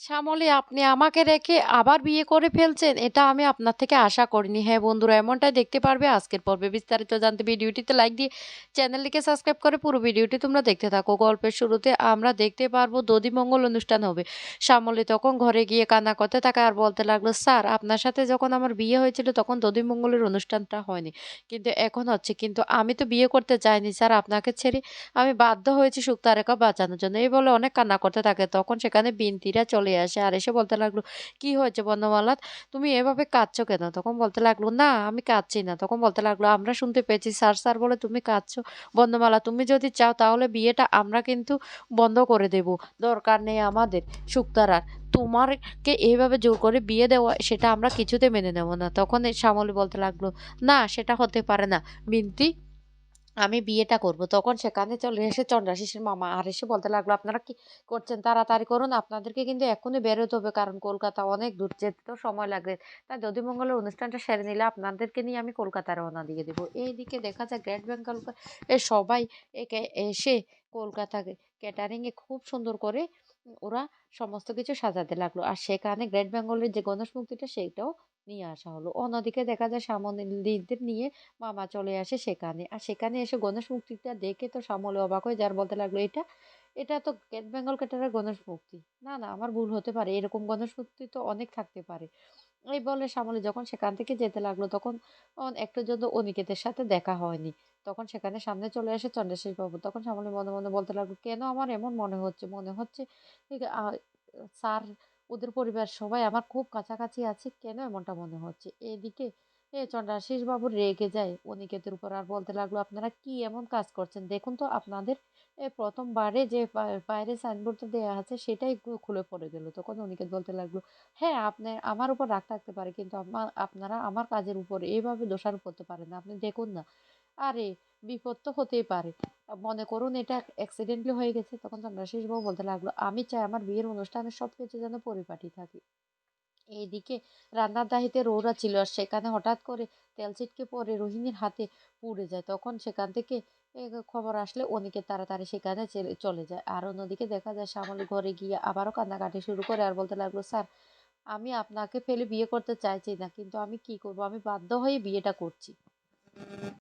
শ্যামলী, আপনি আমাকে রেখে আবার বিয়ে করে ফেলছেন, এটা আমি আপনার থেকে আশা করিনি। হ্যাঁ বন্ধুরা, এমনটাই দেখতে পারবে আজকের পর্বে। বিস্তারিত জানতে ভিডিওটিতে লাইক দিয়ে চ্যানেলটিকে সাবস্ক্রাইব করে পুরো ভিডিওটি তোমরা দেখতে থাকো। গল্পের শুরুতে আমরা দেখতে পারব দধিমঙ্গল অনুষ্ঠান হবে। শ্যামলী তখন ঘরে গিয়ে কান্না করতে থাকে আর বলতে লাগল, স্যার, আপনার সাথে যখন আমার বিয়ে হয়েছিল তখন দধিমঙ্গলের অনুষ্ঠানটা হয়নি। কিন্তু এখন হচ্ছে, কিন্তু আমি তো বিয়ে করতে চাইনি, স্যার, আপনাকে ছেড়ে আমি বাধ্য হয়েছি শুক্তারেখা বাঁচানোর জন্য। এই বলে অনেক কান্না করতে থাকে। তখন সেখানে বিনতিরা চলে আসে। আর এসে বলতে লাগল, কি হয়েছে বর্ণমালা তুমি এভাবে কাঁদছো কেন? তখন বলতে লাগল, না, আমি কাঁদছি না। তখন বলতে লাগল, আমরা শুনতে পেয়েছি স্যার স্যার বলে তুমি কাঁদছো। বর্ণমালা তুমি যদি চাও তাহলে বিয়েটা আমরা কিন্তু বন্ধ করে দেব। দরকার নেই আমাদের শুক্তারার তোমারকে এইভাবে জোর করে বিয়ে দেওয়া, সেটা আমরা কিছুতে মেনে নেব না। তখন শ্যামলী বলতে লাগল, না, সেটা হতে পারে না। বিনতি আমি বিয়েটা করব। তখন সেখানে চলে এসে চন্দ্রাশিসের মামা আর এসে বলতে লাগল, আপনারা কি করছেন? তাড়াতাড়ি করুন, আপনাদেরকে কিন্তু এখনই বেরোতে হবে, কারণ কলকাতা অনেক দূর, যেতে তো সময় লাগবে। তাই দধিমঙ্গলের অনুষ্ঠানটা সেরে নিলে আপনাদেরকে নিয়ে আমি কলকাতা রওনা দিয়ে দেবো। এইদিকে দেখা যায় গ্রেট বেঙ্গল এ সবাই একে এসে কলকাতাকে ক্যাটারিংয়ে খুব সুন্দর করে ওরা সমস্ত কিছু সাজাতে লাগল। আর সেখানে গ্রেট বেঙ্গলের যে গণেশ মূর্তিটা সেটাও নিয়ে আসা হলো। অন্যদিকে দেখা যায় সামনেদের নিয়ে মামা চলে আসে সেখানে। আর সেখানে এসে গণেশ মূর্তিটা দেখে তো সামলে অবাক হয়ে যার বলতে লাগল, এটা এটা তো গেট বেঙ্গল ক্যাটারের গণেশ মূর্তি। না না, আমার ভুল হতে পারে। এরকম গণেশ মূর্তি তো অনেক থাকতে পারে। এই বলে শ্যামলী যখন সেখান থেকে যেতে লাগল, তখন একটু জন্য অনিকেতের সাথে দেখা হয়নি। তখন সেখানে সামনে চলে আসে চন্দ্রশেষ বাবু। তখন শ্যামলী মনে মনে বলতে লাগল, কেন আমার এমন মনে হচ্ছে? মনে হচ্ছে স্যার ওদের পরিবার সবাই আমার খুব কাছাকাছি আছে কেন এমনটা মনে হচ্ছে? এদিকে, এ চন্দ্রাশিস বাবু রেগে যায় অনিকেতের উপর আর বলতে লাগল, আপনারা কি এমন কাজ করছেন? দেখুন তো, আপনাদের প্রথমবারে যে বাইরে সাইনবোর্ডটা দেওয়া আছে সেটাই খুলে পড়ে গেল। তখন অনিকেত বলতে লাগল হ্যাঁ আপনি, আমার উপর রাগ থাকতে পারে, কিন্তু আপনারা আমার কাজের উপর এইভাবে দোষারোপ করতে পারেন না। আপনি দেখুন না। আরে, বিপদ তো হতেই পারে। মনে করুন এটা অ্যাক্সিডেন্টলি হয়ে গেছে, তখন চন্দ্রাশিস বাবু বলতে লাগল, আমি চাই আমার বিয়ের অনুষ্ঠানে সব কিছু যেন পরিপাটি থাকে। এইদিকে রান্নার দাহিতে রৌরা ছিল আর সেখানে হঠাৎ করে তেল ছিটকে পড়ে রোহিণীর হাতে পুড়ে যায়। তখন সেখান থেকে খবর আসলে অনেকে তাড়াতাড়ি সেখানে চলে যায়। আর অন্যদিকে দেখা যায় শ্যামলী ঘরে গিয়ে আবারও কান্নাকাটি শুরু করে আর বলতে লাগল, স্যার, আমি আপনাকে ফেলে বিয়ে করতে চাইছি না, কিন্তু আমি কি করব? আমি বাধ্য হয়ে বিয়েটা করছি।